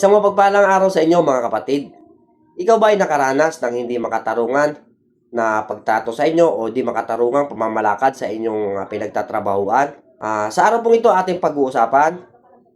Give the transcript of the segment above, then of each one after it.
Isang mapagpalang araw sa inyo mga kapatid. Ikaw ba ay nakaranas ng hindi makatarungan na pagtato sa inyo o di makatarungang pamamalakad sa inyong ah, pinagtatrabahuan? Ah, sa araw pong ito ating pag-uusapan,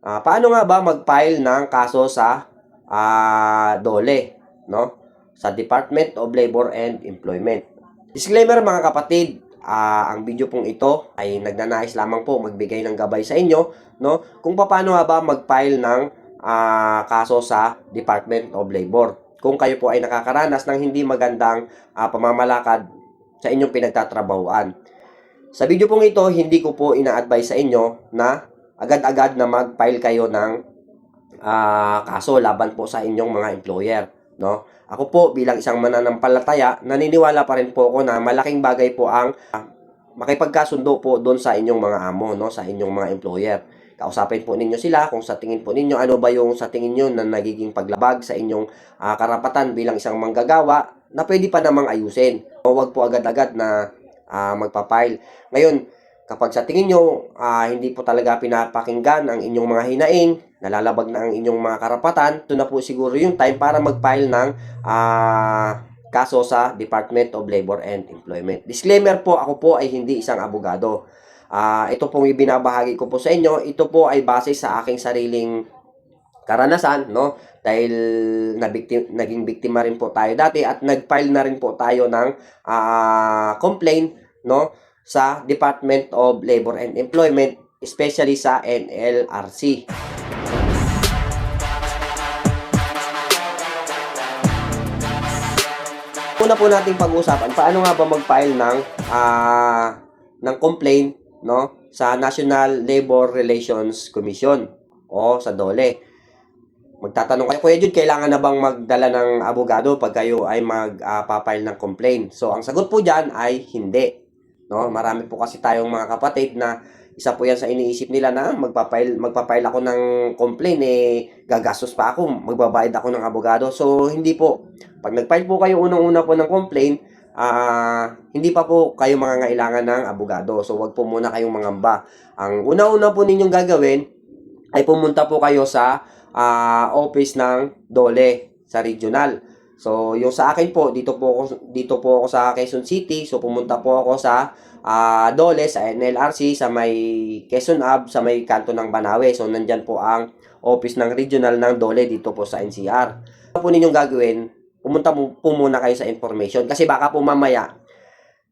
ah, paano nga ba mag-file ng kaso sa ah, DOLE, no? Sa Department of Labor and Employment. Disclaimer mga kapatid, ah, ang video pong ito ay nagnanais lamang po magbigay ng gabay sa inyo, no? Kung paano nga ba mag-file ng ah, kaso sa Department of Labor. Kung kayo po ay nakakaranas ng hindi magandang ah, pamamalakad sa inyong pinagtatrabahuan. Sa video pong ito, hindi ko po ina-advise sa inyo na agad-agad na mag-file kayo ng ah, kaso laban po sa inyong mga employer. No? Ako po bilang isang mananampalataya, naniniwala pa rin po ako na malaking bagay po ang ah, makipagkasundo po doon sa inyong mga amo, no? sa inyong mga employer. Kausapin po ninyo sila kung sa tingin po ninyo ano ba yung sa tingin nyo na nagiging paglabag sa inyong ah, karapatan bilang isang manggagawa na pwede pa namang ayusin. O wag po agad-agad na ah, magpapile. Ngayon, kapag sa tingin nyo ah, hindi po talaga pinapakinggan ang inyong mga hinaing, nalalabag na ang inyong mga karapatan, ito na po siguro yung time para mag-file ng ah, kaso sa Department of Labor and Employment. Disclaimer po, ako po ay hindi isang abogado. Ah, ito pong ibinabahagi ko po sa inyo, ito po ay base sa aking sariling karanasan, no? Dahil nabiktim, naging biktima rin po tayo dati at nag-file na rin po tayo ng ah, complaint, no? Sa Department of Labor and Employment, especially sa NLRC. Una po nating pag-usapan, paano nga ba mag-file ng ah, ng complaint no sa National Labor Relations Commission o sa DOLE. Magtatanong kayo, Kuya Jude, kailangan na bang magdala ng abogado pag kayo ay mag-file ng complaint? So, ang sagot po dyan ay hindi. No? Marami po kasi tayong mga kapatid na isa po yan sa iniisip nila na magpapile, magpapile ako ng complaint, eh, gagastos pa ako, magbabayad ako ng abogado. So, hindi po. Pag nag-file po kayo unang-una po ng complaint, ah hindi pa po kayo mga ngailangan ng abogado. So, wag po muna kayong mangamba. Ang una-una po ninyong gagawin ay pumunta po kayo sa ah, office ng DOLE sa regional. So, yung sa akin po, dito po ako, dito po ako sa Quezon City. So, pumunta po ako sa ah, DOLE, sa NLRC, sa may Quezon Ab, sa may kanto ng Banawe. So, nandyan po ang office ng regional ng DOLE dito po sa NCR. Ano po ninyong gagawin? Pumunta mo po muna kayo sa information. Kasi baka po mamaya,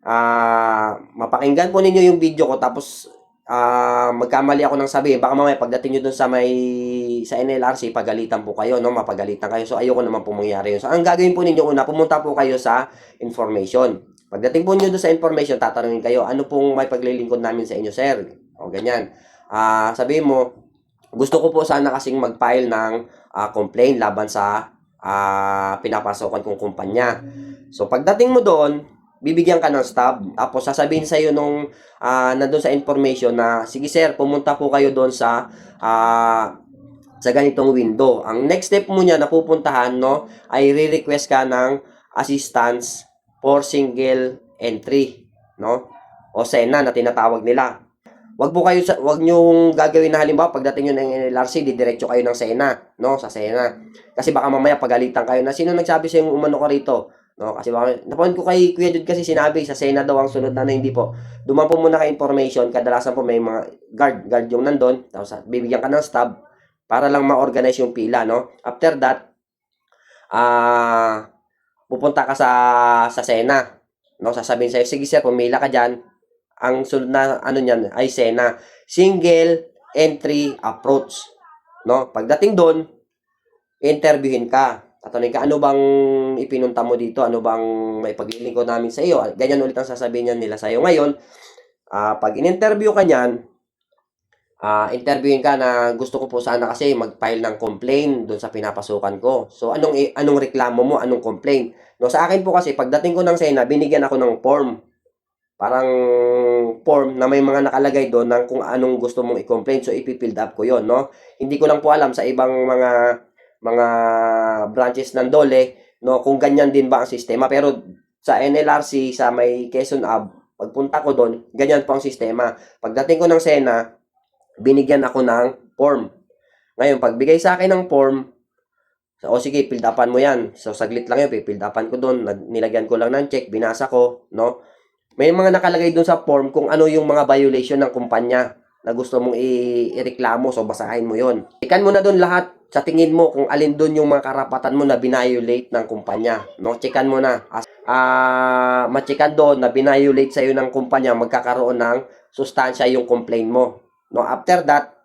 ah mapakinggan po ninyo yung video ko tapos ah magkamali ako ng sabi. Baka mamaya pagdating nyo dun sa may sa NLRC pagalitan po kayo no? Mapagalitan kayo. So ayoko naman po mangyari yun. So ang gagawin po ninyo una pumunta po kayo sa information. Pagdating po nyo dun sa information tatanungin kayo ano pong may paglilingkod namin sa inyo sir? O ganyan. Ah sabihin mo gusto ko po sana kasing mag-file ng ah, complaint laban sa ah, pinapasokan kong kumpanya so pagdating mo doon bibigyan ka ng stub. Tapos sasabihin sa iyo nung ah, nandun sa information na sige sir, pumunta po kayo doon sa ah, sa ganitong window. Ang next step mo niya na pupuntahan no ay re-request ka ng assistance for single entry, no? O SENA na tinatawag nila. Wag po kayo sa wag niyo gagawin na halimbawa pagdating niyo ng NLRC, didiretso kayo ng SENA, no? Sa SENA. Kasi baka mamaya pagalitan kayo na sino nagsabi sa yung umano ka rito? No, kasi baka, napoint ko kay Kuya Jude kasi sinabi sa Sena daw ang sunod na, na hindi po. Duman po muna kay information, kadalasan po may mga guard, guard yung nandun, tapos bibigyan ka ng stub para lang ma-organize yung pila, no? After that, ah pupunta ka sa sa Sena, no? Sasabihin sa'yo, sige sir, pumila ka diyan. Ang sunod na ano niyan ay Sena, single entry approach, no? Pagdating doon, interviewin ka. Tatanungin ka, ano bang ipinunta mo dito? Ano bang may paglilingkod namin sa iyo? Ganyan ulit ang sasabihin niyan nila sa iyo. Ngayon, ah, pag in-interview ka niyan, ah, interviewin ka na gusto ko po sana kasi mag-file ng complaint doon sa pinapasukan ko. So, anong, anong reklamo mo? Anong complaint? No, sa akin po kasi, pagdating ko ng Sena, binigyan ako ng form. Parang form na may mga nakalagay doon ng kung anong gusto mong i-complain. So, ipipild up ko yon no? Hindi ko lang po alam sa ibang mga mga branches ng DOLE, no, kung ganyan din ba ang sistema. Pero sa NLRC, sa may Quezon Ab, pagpunta ko doon, ganyan po ang sistema. Pagdating ko ng Sena, binigyan ako ng form. Ngayon, pagbigay sa akin ng form, So, o sige, field upan mo yan. So, saglit lang yun, field upan ko doon. Nilagyan ko lang ng check, binasa ko, no? May mga nakalagay doon sa form kung ano yung mga violation ng kumpanya na gusto mong ireklamo. So, basahin mo yon. Ikan mo na doon lahat sa tingin mo kung alin doon yung mga karapatan mo na binayolate ng kumpanya. No? Checkan mo na. As, ah, machikan doon na binayolate sa'yo ng kumpanya, magkakaroon ng sustansya yung complaint mo. No? After that,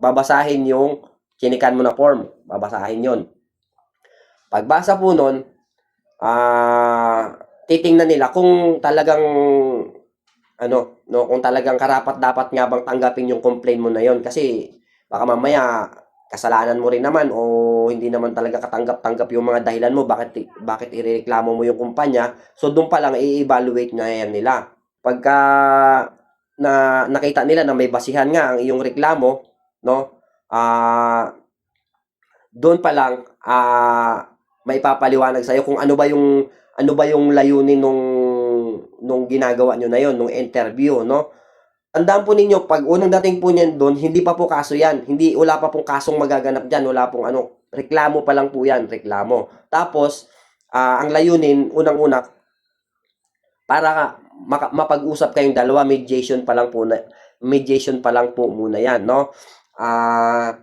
babasahin yung chinikan mo na form. Babasahin yon. Pagbasa po nun, ah, titingnan nila kung talagang ano, no, kung talagang karapat dapat nga bang tanggapin yung complaint mo na yon kasi baka mamaya kasalanan mo rin naman o hindi naman talaga katanggap-tanggap yung mga dahilan mo bakit bakit irereklamo mo yung kumpanya. So doon pa lang i-evaluate na yan nila. Pagka na nakita nila na may basihan nga ang iyong reklamo no ah doon pa lang ah may papaliwanag sa kung ano ba yung ano ba yung layunin nung nung ginagawa nyo na yon nung interview no Tandaan po ninyo, pag unang dating po niyan doon, hindi pa po kaso yan. Hindi, wala pa pong kasong magaganap dyan. Wala pong ano, reklamo pa lang po yan, reklamo. Tapos, ah, ang layunin, unang-una, para mapag-usap kayong dalawa, mediation pa lang po na, mediation pa lang po muna yan, no? Ah,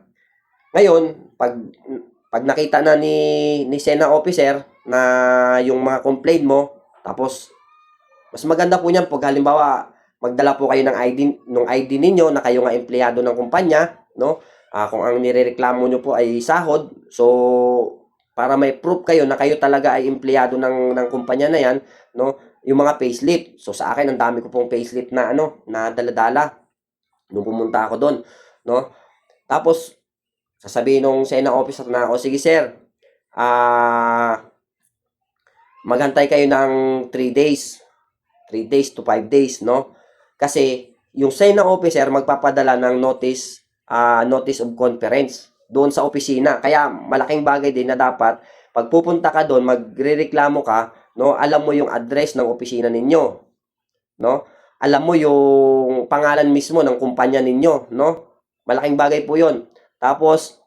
ngayon, pag, pag nakita na ni, ni Sena Officer na yung mga complaint mo, tapos, mas maganda po niyan pag halimbawa, magdala po kayo ng ID ng ID ninyo na kayo nga empleyado ng kumpanya, no? Ah, kung ang nirereklamo nyo po ay sahod, so para may proof kayo na kayo talaga ay empleyado ng ng kumpanya na 'yan, no? Yung mga payslip. So sa akin ang dami ko pong payslip na ano, na dala-dala nung pumunta ako doon, no? Tapos sasabihin nung Sena officer na, "O sige sir, ah maghantay kayo ng 3 days. 3 days to 5 days, no? Kasi yung sign officer magpapadala ng notice ah, notice of conference doon sa opisina. Kaya malaking bagay din na dapat pag pupunta ka doon, magrereklamo ka, no, alam mo yung address ng opisina ninyo. No? Alam mo yung pangalan mismo ng kumpanya ninyo, no? Malaking bagay po 'yon. Tapos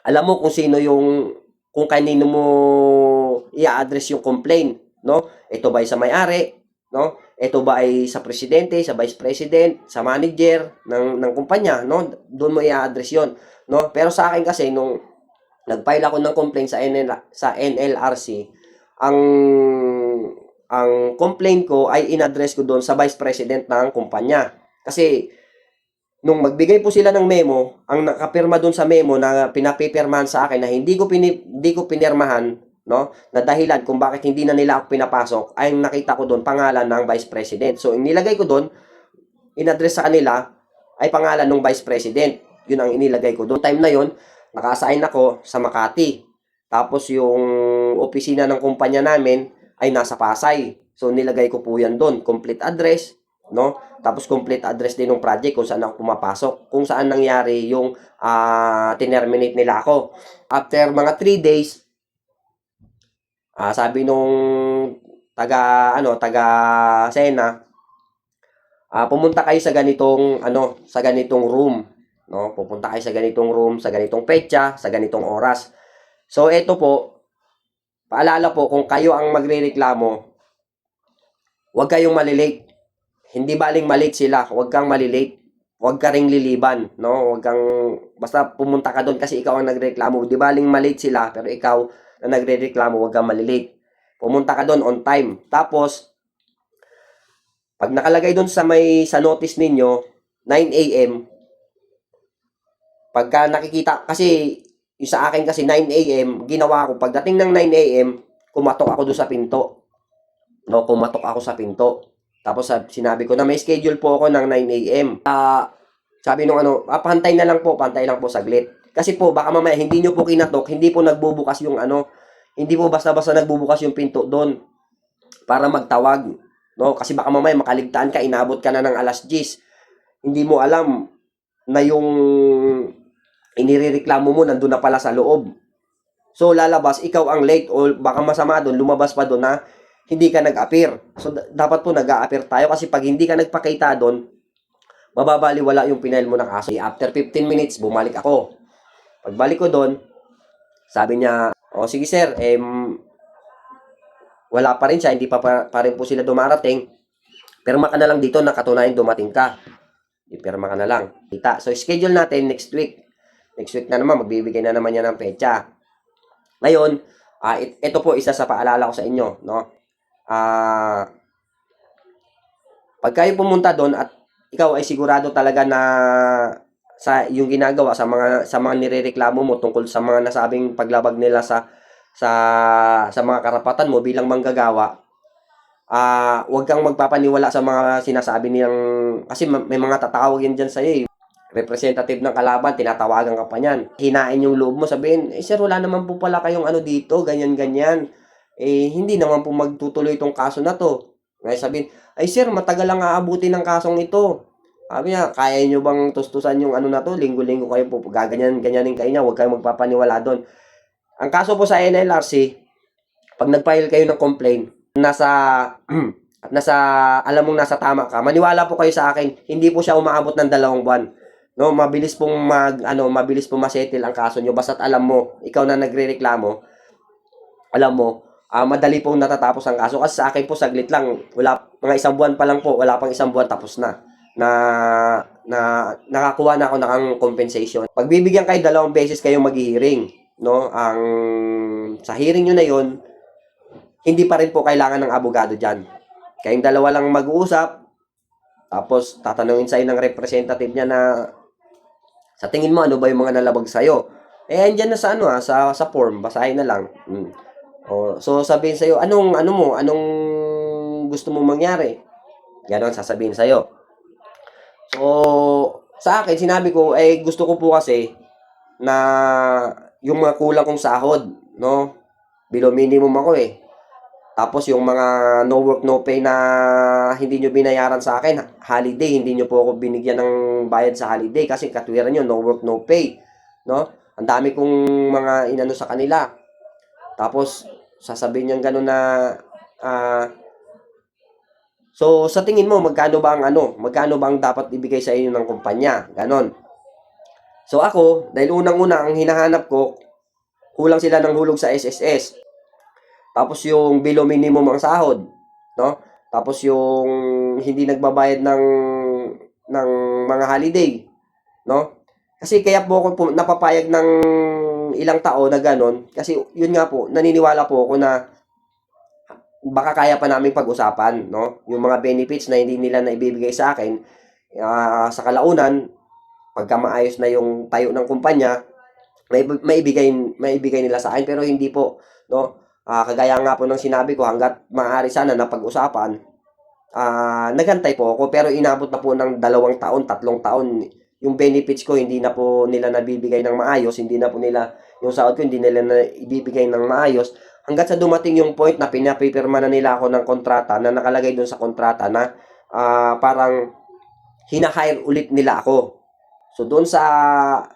alam mo kung sino yung kung kanino mo i-address yung complaint, no? Ito ba ay sa may-ari, no? Ito ba ay sa presidente, sa vice president, sa manager ng ng kumpanya, no? Doon mo i-address 'yon, no? Pero sa akin kasi nung nag-file ako ng complaint sa NL, sa NLRC, ang ang complaint ko ay in-address ko doon sa vice president ng kumpanya. Kasi nung magbigay po sila ng memo, ang nakapirma doon sa memo na pinapipirmahan sa akin na hindi ko pini, hindi ko pinirmahan, no? Na dahilan kung bakit hindi na nila ako pinapasok ay nakita ko doon pangalan ng vice president. So, inilagay ko doon, in-address sa kanila ay pangalan ng vice president. Yun ang inilagay ko doon. Time na yun, naka-assign ako sa Makati. Tapos yung opisina ng kumpanya namin ay nasa Pasay. So nilagay ko po yan doon, complete address, no? Tapos complete address din ng project kung saan ako pumapasok, kung saan nangyari yung ah tinerminate nila ako. After mga 3 days, ah sabi nung taga ano, taga Sena, ah pumunta kayo sa ganitong ano, sa ganitong room, no? Pupunta kayo sa ganitong room, sa ganitong petsa, sa ganitong oras. So ito po, paalala po kung kayo ang magrereklamo, huwag kayong malilate. Hindi baling malate sila, huwag kang malilate. Huwag ka ring liliban, no? Huwag kang basta pumunta ka doon kasi ikaw ang nagrereklamo. Di baling malate sila, pero ikaw na nagrereklamo, huwag kang malilate. Pumunta ka doon on time. Tapos pag nakalagay doon sa may sa notice ninyo 9 AM pagka nakikita kasi yung sa akin kasi 9 AM ginawa ko pagdating ng 9 AM kumatok ako doon sa pinto no kumatok ako sa pinto tapos sinabi ko na may schedule po ako ng 9 AM ah sabi nung ano ah, pantay na lang po pantay lang po saglit kasi po baka mamaya hindi nyo po kinatok hindi po nagbubukas yung ano hindi po basta-basta nagbubukas yung pinto doon para magtawag no? Kasi baka mamaya makaligtaan ka inabot ka na ng alas 10 hindi mo alam na yung inirereklamo mo nandun na pala sa loob. So lalabas ikaw ang late o baka masama doon lumabas pa doon na hindi ka nag-appear. So da- dapat po nag-a-appear tayo kasi pag hindi ka nagpakita doon mababaliwala yung pinail mo ng kaso after 15 minutes bumalik ako pagbalik ko doon sabi niya O sige sir, eh, wala pa rin siya, hindi pa, pa, pa rin po sila dumarating. Pirma ka na lang dito na katunayan dumating ka. Ipirma ka na lang. Kita. So, schedule natin next week. Next week na naman, magbibigay na naman yan ng pecha. Ngayon, ah it- ito po isa sa paalala ko sa inyo, no? Ah, pag kayo pumunta doon at ikaw ay sigurado talaga na sa yung ginagawa sa mga sa mga nirereklamo mo tungkol sa mga nasabing paglabag nila sa sa sa mga karapatan mo bilang manggagawa ah wag kang magpapaniwala sa mga sinasabi nilang kasi ma- may mga tatawagin diyan sa iyo representative ng kalaban tinatawagan ka pa niyan. Hinain yung loob mo sabihin eh sir wala naman po pala kayong ano dito ganyan ganyan eh hindi naman po magtutuloy itong kaso na to. Ngayon sabihin ay sir matagal lang aabuti ng kasong ito sabi niya, kaya nyo bang tustusan yung ano na to? Linggo-linggo kayo po, gaganyan, ganyanin kayo niya, huwag kayong magpapaniwala doon. Ang kaso po sa NLRC, pag nag-file kayo ng complaint, nasa, nasa, alam mong nasa tama ka, maniwala po kayo sa akin, hindi po siya umaabot ng dalawang buwan. No, mabilis pong mag, ano, mabilis pong masettle ang kaso nyo, basta't alam mo, ikaw na nagrereklamo, alam mo, ah, madali pong natatapos ang kaso. Kasi sa akin po, saglit lang, wala, mga isang buwan pa lang po, wala pang isang buwan, tapos na na na nakakuha na ako ng compensation. Pagbibigyan kayo dalawang beses kayong maghi-hearing, no? Ang sa hearing niyo na 'yon, hindi pa rin po kailangan ng abogado diyan. Kayong dalawa lang mag-uusap, tapos tatanungin sa'yo ng representative niya na sa tingin mo ano ba yung mga nalabag sa'yo? Eh andyan na sa ano ah, sa sa form, basahin na lang. Mm. Oh, so sabihin sa'yo, anong ano mo, anong gusto mo mangyari? Ganon sasabihin sa'yo. So, sa akin, sinabi ko, eh, gusto ko po kasi na yung mga kulang kong sahod, no? Below minimum ako eh. Tapos yung mga no work, no pay na hindi nyo binayaran sa akin, holiday, hindi nyo po ako binigyan ng bayad sa holiday kasi katwiran nyo, no work, no pay, no? Ang dami kong mga inano sa kanila. Tapos, sasabihin niya gano'n na, ah, So, sa tingin mo, magkano ba ang ano? Magkano ba ang dapat ibigay sa inyo ng kumpanya? Ganon. So, ako, dahil unang-una, ang hinahanap ko, kulang sila ng hulog sa SSS. Tapos yung below minimum ang sahod, no? Tapos yung hindi nagbabayad ng ng mga holiday, no? Kasi kaya po ako napapayag ng ilang tao na ganon kasi yun nga po, naniniwala po ako na baka kaya pa namin pag-usapan, no? Yung mga benefits na hindi nila naibibigay sa akin ah, sa kalaunan, pagka maayos na yung tayo ng kumpanya, may maibigay maibigay nila sa akin pero hindi po, no? Ah, kagaya nga po ng sinabi ko hangga't maaari sana na pag-usapan, ah, nagantay po ako pero inabot na po ng dalawang taon, tatlong taon yung benefits ko hindi na po nila nabibigay ng maayos, hindi na po nila yung sahod ko hindi nila na ibibigay ng maayos hanggat sa dumating yung point na pinapipirma na nila ako ng kontrata na nakalagay doon sa kontrata na ah, parang hinahire ulit nila ako. So doon sa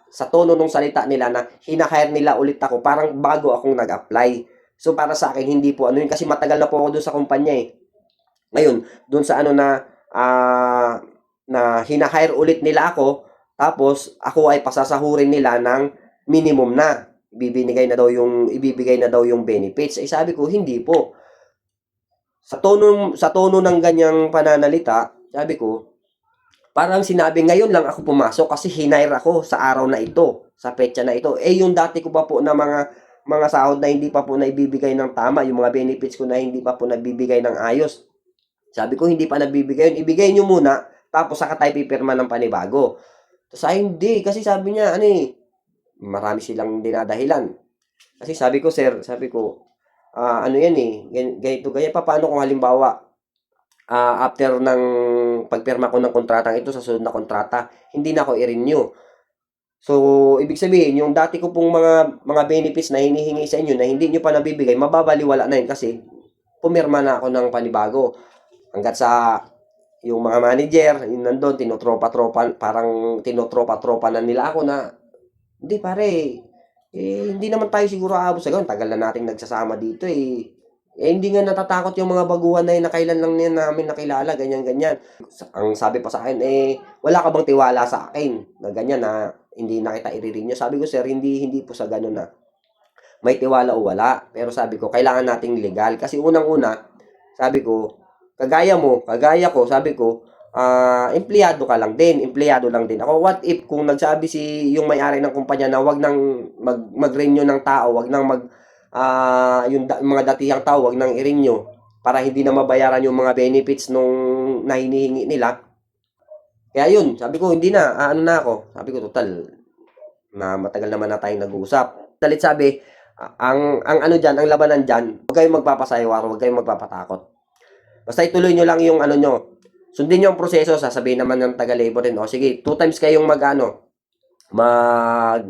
sa tono ng salita nila na hinahire nila ulit ako, parang bago akong nag-apply. So para sa akin hindi po ano yun kasi matagal na po ako doon sa kumpanya eh. Ngayon, doon sa ano na ah, na hinahire ulit nila ako, tapos ako ay pasasahurin nila ng minimum na ibibigay na daw yung ibibigay na daw yung benefits. Eh sabi ko, hindi po. Sa tono sa tono ng ganyang pananalita, sabi ko, parang sinabi ngayon lang ako pumasok kasi hinire ako sa araw na ito, sa petsa na ito. Eh yung dati ko pa po na mga mga sahod na hindi pa po naibibigay ng tama, yung mga benefits ko na hindi pa po nabibigay ng ayos. Sabi ko, hindi pa nabibigay yun. Ibigay nyo muna, tapos saka tayo pipirma ng panibago. Tapos ay hindi, kasi sabi niya, ano eh, marami silang dinadahilan. Kasi sabi ko, sir, sabi ko, ah, ano yan eh, gan- ganito, ganyan pa, paano kung halimbawa, ah, after ng pagpirma ko ng kontratang ito sa sunod na kontrata, hindi na ako i-renew. So, ibig sabihin, yung dati ko pong mga mga benefits na hinihingi sa inyo na hindi nyo pa nabibigay, mababaliwala na yun kasi pumirma na ako ng panibago. Hanggat sa yung mga manager, yun nandun, tinotropa-tropa, parang tinotropa-tropa na nila ako na, hindi pare, eh, hindi naman tayo siguro aabot sa ganun. Tagal na nating nagsasama dito eh. Eh, hindi nga natatakot yung mga baguhan na yun na kailan lang niya namin nakilala, ganyan-ganyan. Ang sabi pa sa akin, eh, wala ka bang tiwala sa akin na ganyan na hindi na kita i-renew? Sabi ko, sir, hindi, hindi po sa ganun na. may tiwala o wala. Pero sabi ko, kailangan nating legal. Kasi unang-una, sabi ko, kagaya mo, kagaya ko, sabi ko, ah empleyado ka lang din, empleyado lang din. Ako, what if kung nagsabi si yung may-ari ng kumpanya na wag nang mag, mag-renew ng tao, wag nang mag, ah yung, da- mga datihang tao, wag nang i-renew para hindi na mabayaran yung mga benefits nung na hinihingi nila. Kaya yun, sabi ko, hindi na, ano na ako. Sabi ko, total, na matagal naman na tayong nag-uusap. Dalit sabi, ang, ang ano dyan, ang labanan dyan, huwag kayong magpapasayawar, huwag kayong magpapatakot. Basta ituloy nyo lang yung ano nyo. Sundin nyo ang proseso, sasabihin naman ng taga-labor rin, o sige, two times kayong mag, ano, mag,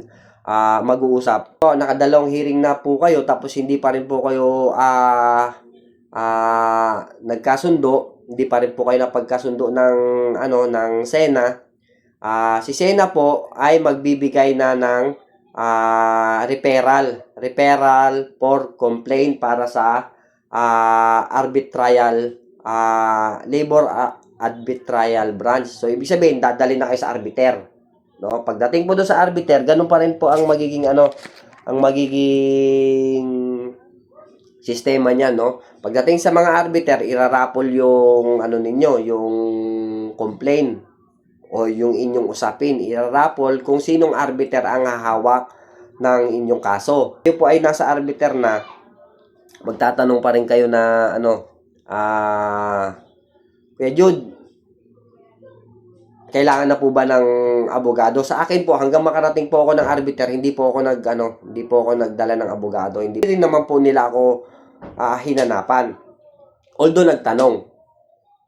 ah, mag-uusap. So, nakadalawang hearing na po kayo, tapos hindi pa rin po kayo, ah, ah, nagkasundo, hindi pa rin po kayo napagkasundo ng, ano, ng Sena, Ah, si Sena po ay magbibigay na ng ah, referral, referral for complaint para sa ah, arbitral ah, labor ah, arbitral branch. So ibig sabihin dadali na kayo sa arbiter. No? Pagdating po doon sa arbiter, ganun pa rin po ang magiging ano, ang magiging sistema niya, no? Pagdating sa mga arbiter, irarapol yung ano ninyo, yung complaint o yung inyong usapin, irarapol kung sinong arbiter ang hahawak ng inyong kaso. Kayo po ay nasa arbiter na, magtatanong pa rin kayo na, ano, ah, Kuya Jude, kailangan na po ba ng abogado? Sa akin po, hanggang makarating po ako ng arbiter, hindi po ako nag, ano, hindi po ako nagdala ng abogado. Hindi rin naman po nila ako ah, hinanapan. Although nagtanong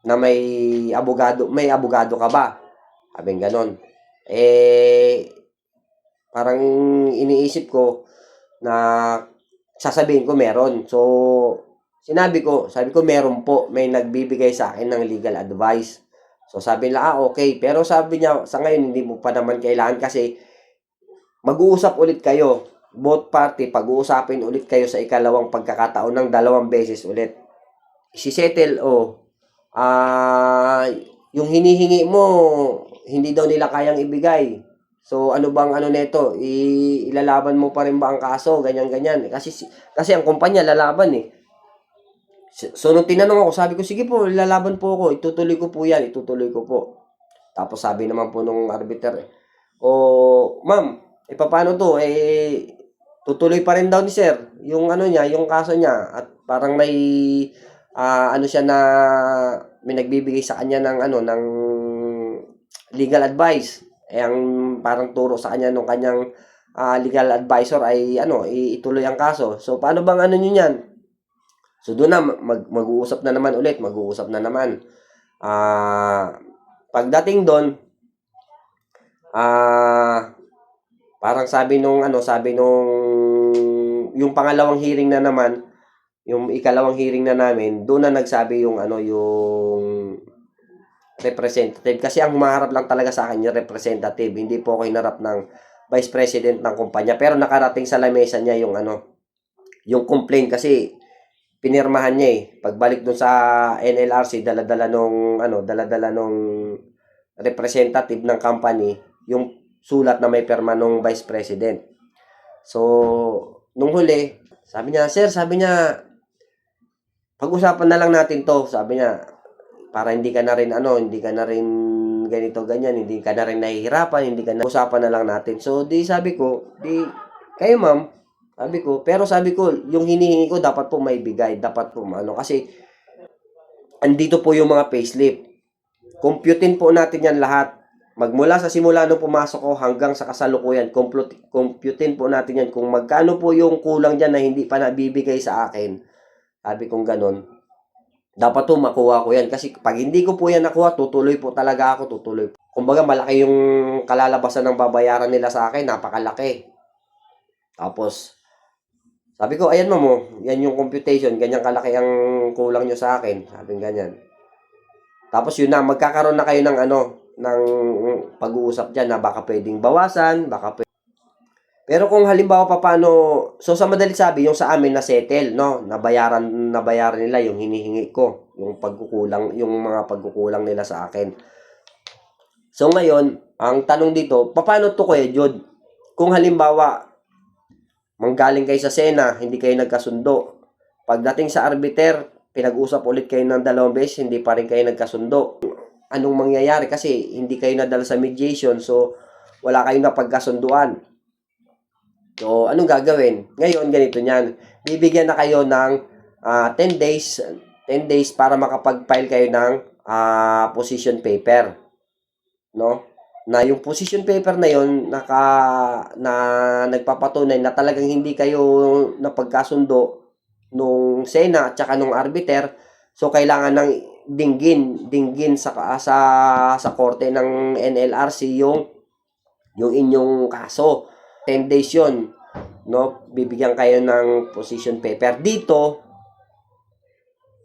na may abogado, may abogado ka ba? Sabi ganon. Eh, parang iniisip ko na sasabihin ko meron. So, sinabi ko, sabi ko meron po, may nagbibigay sa akin ng legal advice. So, sabi nila, ah, okay. Pero sabi niya, sa ngayon, hindi mo pa naman kailangan kasi mag-uusap ulit kayo. Both party, pag-uusapin ulit kayo sa ikalawang pagkakataon ng dalawang beses ulit. Si-settle, oh, ah, yung hinihingi mo, hindi daw nila kayang ibigay. So, ano bang ano nito? Ilalaban mo pa rin ba ang kaso? Ganyan, ganyan. Kasi, si- kasi ang kumpanya lalaban eh. So, nung tinanong ako, sabi ko, sige po, lalaban po ako. Itutuloy ko po yan. Itutuloy ko po. Tapos sabi naman po nung arbiter, o, ma'am, e paano to? Eh, tutuloy pa rin daw ni sir. Yung ano niya, yung kaso niya. At parang may, ah, ano siya na, may nagbibigay sa kanya ng ano, ng legal advice. Eh, ang parang turo sa kanya nung kanyang ah, legal advisor ay ano, ituloy ang kaso. So, paano bang ano nyo yan? So, doon na, mag, mag-uusap na naman ulit, mag-uusap na naman. Ah, pagdating doon, ah, parang sabi nung, ano, sabi nung, yung pangalawang hearing na naman, yung ikalawang hearing na namin, doon na nagsabi yung, ano, yung representative. Kasi ang humaharap lang talaga sa akin yung representative. Hindi po ako hinarap ng vice president ng kumpanya. Pero nakarating sa lamesa niya yung ano, yung complaint kasi pinirmahan niya eh. Pagbalik dun sa NLRC, daladala nung, ano, daladala nung representative ng company, yung sulat na may perma nung vice president. So, nung huli, sabi niya, sir, sabi niya, pag-usapan na lang natin to. Sabi niya, para hindi ka na rin ano, hindi ka na rin ganito ganyan, hindi ka na rin nahihirapan, hindi ka na usapan na lang natin. So di sabi ko, di kayo ma'am, sabi ko, pero sabi ko, yung hinihingi ko dapat po may bigay, dapat po ano kasi andito po yung mga payslip. Computein po natin yan lahat. Magmula sa simula nung pumasok ko hanggang sa kasalukuyan, compute, po natin yan kung magkano po yung kulang dyan na hindi pa nabibigay sa akin. Sabi kong ganun dapat to makuha ko yan. Kasi pag hindi ko po yan nakuha, tutuloy po talaga ako, tutuloy. Kumbaga, malaki yung kalalabasan ng babayaran nila sa akin, napakalaki. Tapos, sabi ko, ayan mo yan yung computation, ganyan kalaki ang kulang nyo sa akin. Sabi ganyan. Tapos yun na, magkakaroon na kayo ng ano, ng pag-uusap dyan na baka pwedeng bawasan, baka pwedeng pero kung halimbawa pa paano, so sa madali sabi, yung sa amin na settle, no, nabayaran nabayaran nila yung hinihingi ko, yung pagkukulang, yung mga pagkukulang nila sa akin. So ngayon, ang tanong dito, paano to Kuya Jod? Kung halimbawa manggaling kayo sa Sena, hindi kayo nagkasundo. Pagdating sa arbiter, pinag-usap ulit kayo ng dalawang beses, hindi pa rin kayo nagkasundo. Anong mangyayari? Kasi hindi kayo nadala sa mediation, so wala kayong napagkasunduan. So, anong gagawin? Ngayon, ganito niyan. Bibigyan na kayo ng ah, 10 days 10 days para makapag-file kayo ng ah, position paper. No? Na yung position paper na yon naka na nagpapatunay na talagang hindi kayo napagkasundo nung Sena at saka nung arbiter. So kailangan ng dinggin, dinggin sa sa sa korte ng NLRC yung yung inyong kaso. 10 days 'yon. No? Bibigyan kayo ng position paper dito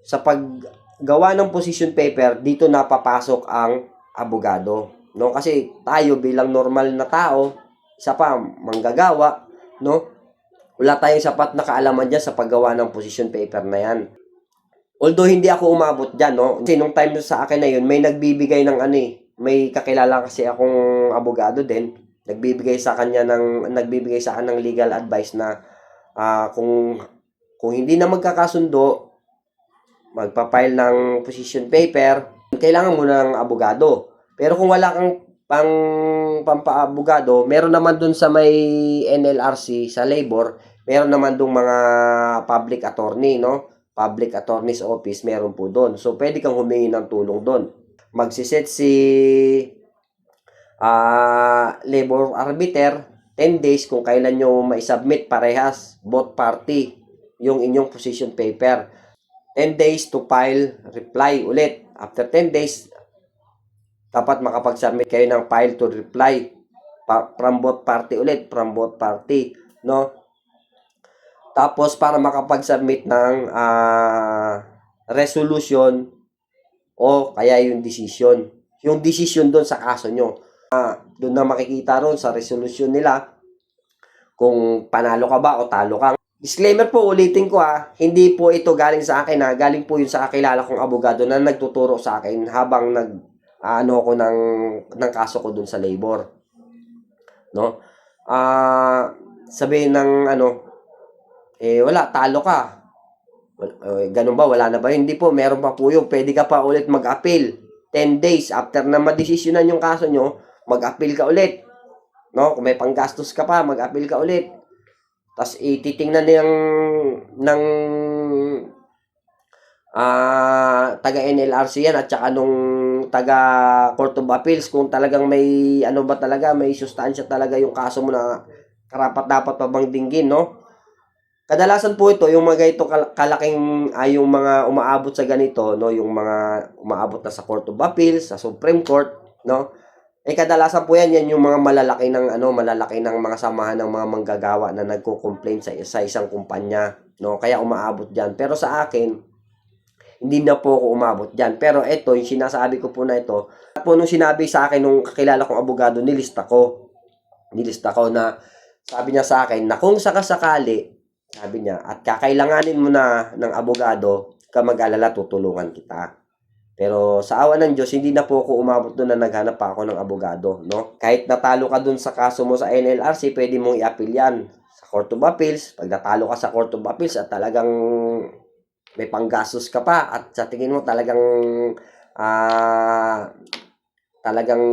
sa paggawa ng position paper, dito napapasok ang abogado. No? Kasi tayo bilang normal na tao, isa pa, manggagawa, no? Wala tayong sapat na kaalaman dyan sa paggawa ng position paper na yan. Although hindi ako umabot dyan, no? Kasi nung time sa akin na yun, may nagbibigay ng ano eh, may kakilala kasi akong abogado din, nagbibigay sa kanya ng nagbibigay sa akin ng legal advice na ah, kung kung hindi na magkakasundo, magpa-file ng position paper, kailangan mo ng abogado. Pero kung wala kang pang pampaabogado, meron naman dun sa may NLRC sa labor, meron naman dong mga public attorney, no? Public Attorney's Office, meron po doon. So, pwede kang humingi ng tulong doon. Magsiset si ah labor arbiter 10 days kung kailan nyo ma-submit parehas, both party, yung inyong position paper. 10 days to file reply ulit. After 10 days, dapat makapag-submit kayo ng file to reply pa- from both party ulit, from both party, no? Tapos para makapag-submit ng ah, resolution o kaya yung decision. Yung decision doon sa kaso nyo. Ah, doon na makikita ron sa resolution nila kung panalo ka ba o talo ka. Disclaimer po, ulitin ko ah, hindi po ito galing sa akin ah, galing po yun sa kakilala kong abogado na nagtuturo sa akin habang nag ano ko ng ng kaso ko dun sa labor. No? Ah, sabihin ng ano eh wala talo ka. Eh, ganun ba wala na ba? Hindi po, meron pa po yun. Pwede ka pa ulit mag-appeal. 10 days after na madesisyonan yung kaso nyo, mag-appeal ka ulit. No? Kung may panggastos ka pa, mag-appeal ka ulit. Tapos ititingnan ng ng ah taga NLRC yan at saka nung taga Court of Appeals kung talagang may ano ba talaga may sustansya talaga yung kaso mo na karapat dapat pa bang dinggin no? Kadalasan po ito yung mga ito kal- kalaking ay yung mga umaabot sa ganito no? Yung mga umaabot na sa Court of Appeals sa Supreme Court no? Eh kadalasan po yan yan yung mga malalaki ng ano malalaki ng mga samahan ng mga manggagawa na nagko-complain sa sa isang kumpanya no? Kaya umaabot diyan pero sa akin hindi na po ako umabot diyan pero ito yung sinasabi ko po na ito po nung sinabi sa akin nung kakilala kong abogado nilista ko nilista ko na sabi niya sa akin na kung sakasakali sabi niya at kakailanganin mo na ng abogado ka mag-alala tutulungan kita pero sa awa ng Diyos, hindi na po ako umabot doon na naghanap pa ako ng abogado, no? Kahit natalo ka doon sa kaso mo sa NLRC, pwede mong i-appeal yan sa Court of Appeals. Pag natalo ka sa Court of Appeals at talagang may panggastos ka pa at sa tingin mo talagang ah talagang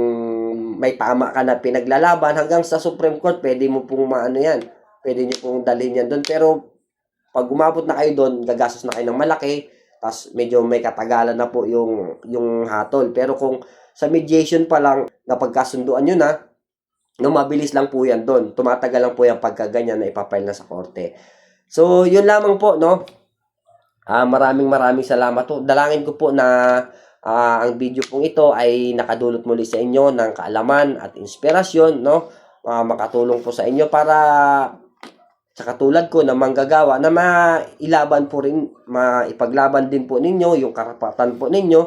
may tama ka na pinaglalaban hanggang sa Supreme Court, pwede mo pong maano yan. Pwede niyo pong dalhin yan doon. Pero pag umabot na kayo doon, gagastos na kayo ng malaki, tapos medyo may katagalan na po yung yung hatol. Pero kung sa mediation pa lang napagkasunduan nyo na, no, mabilis lang po yan doon. Tumatagal lang po yan pagka ganyan na ipapile na sa korte. So, yun lamang po, no? Ah, maraming maraming salamat po. Dalangin ko po na ah, ang video pong ito ay nakadulot muli sa inyo ng kaalaman at inspirasyon, no? Ah, makatulong po sa inyo para sa katulad ko na manggagawa na mailaban po rin, maipaglaban din po ninyo yung karapatan po ninyo.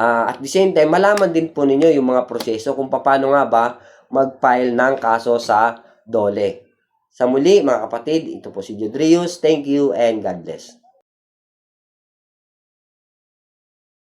Ah, at the same time, malaman din po ninyo yung mga proseso kung paano nga ba mag-file ng kaso sa DOLE. Sa muli, mga kapatid, ito po si Jodrius. Thank you and God bless.